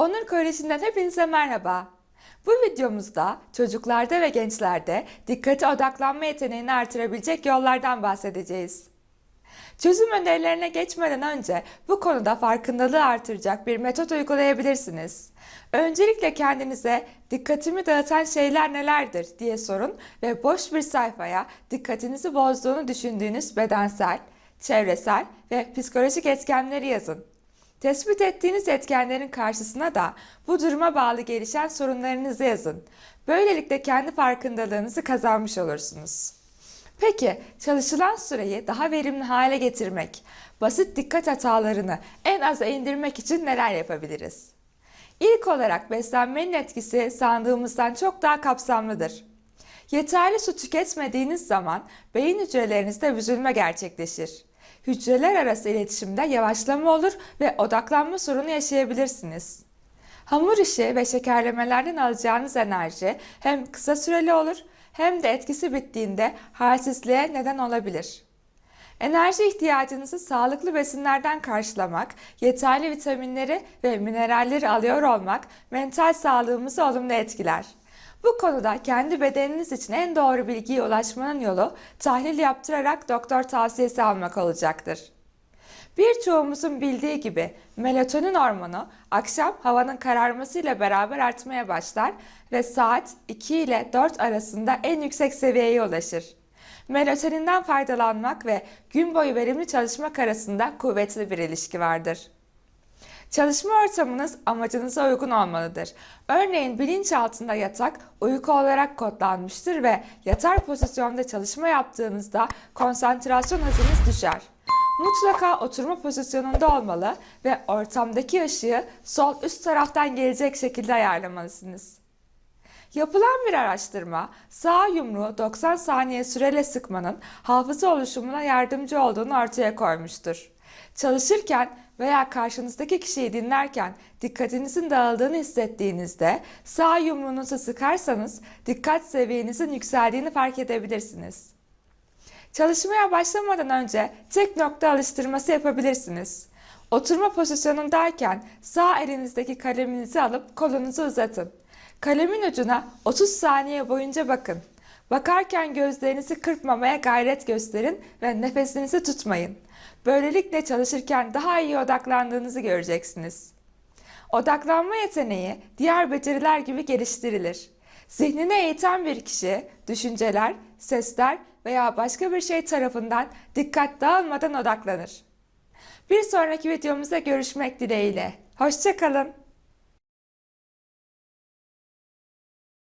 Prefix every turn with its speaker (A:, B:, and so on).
A: Onur Koleji'nden hepinize merhaba. Bu videomuzda çocuklarda ve gençlerde dikkate odaklanma yeteneğini artırabilecek yollardan bahsedeceğiz. Çözüm önerilerine geçmeden önce bu konuda farkındalığı artıracak bir metot uygulayabilirsiniz. Öncelikle kendinize dikkatimi dağıtan şeyler nelerdir diye sorun ve boş bir sayfaya dikkatinizi bozduğunu düşündüğünüz bedensel, çevresel ve psikolojik etkenleri yazın. Tespit ettiğiniz etkenlerin karşısına da bu duruma bağlı gelişen sorunlarınızı yazın. Böylelikle kendi farkındalığınızı kazanmış olursunuz. Peki çalışılan süreyi daha verimli hale getirmek, basit dikkat hatalarını en aza indirmek için neler yapabiliriz? İlk olarak beslenmenin etkisi sandığımızdan çok daha kapsamlıdır. Yeterli su tüketmediğiniz zaman beyin hücrelerinizde büzülme gerçekleşir. Hücreler arası iletişimde yavaşlama olur ve odaklanma sorunu yaşayabilirsiniz. Hamur işi ve şekerlemelerden alacağınız enerji hem kısa süreli olur hem de etkisi bittiğinde halsizliğe neden olabilir. Enerji ihtiyacınızı sağlıklı besinlerden karşılamak, yeterli vitaminleri ve mineralleri alıyor olmak mental sağlığımızı olumlu etkiler. Bu konuda kendi bedeniniz için en doğru bilgiye ulaşmanın yolu tahlil yaptırarak doktor tavsiyesi almak olacaktır. Birçoğumuzun bildiği gibi melatonin hormonu akşam havanın kararmasıyla beraber artmaya başlar ve saat 2 ile 4 arasında en yüksek seviyeye ulaşır. Melatoninden faydalanmak ve gün boyu verimli çalışmak arasında kuvvetli bir ilişki vardır. Çalışma ortamınız amacınıza uygun olmalıdır. Örneğin bilinçaltında yatak uyku olarak kodlanmıştır ve yatar pozisyonda çalışma yaptığınızda konsantrasyon hızınız düşer. Mutlaka oturma pozisyonunda olmalı ve ortamdaki ışığı sol üst taraftan gelecek şekilde ayarlamalısınız. Yapılan bir araştırma sağ yumruğu 90 saniye süreyle sıkmanın hafıza oluşumuna yardımcı olduğunu ortaya koymuştur. Çalışırken veya karşınızdaki kişiyi dinlerken dikkatinizin dağıldığını hissettiğinizde sağ yumruğunuzu sıkarsanız dikkat seviyenizin yükseldiğini fark edebilirsiniz. Çalışmaya başlamadan önce tek nokta alıştırması yapabilirsiniz. Oturma pozisyonundayken sağ elinizdeki kaleminizi alıp kolunuzu uzatın. Kalemin ucuna 30 saniye boyunca bakın. Bakarken gözlerinizi kırpmamaya gayret gösterin ve nefesinizi tutmayın. Böylelikle çalışırken daha iyi odaklandığınızı göreceksiniz. Odaklanma yeteneği diğer beceriler gibi geliştirilir. Zihnini eğiten bir kişi düşünceler, sesler veya başka bir şey tarafından dikkat dağılmadan odaklanır. Bir sonraki videomuzda görüşmek dileğiyle. Hoşçakalın.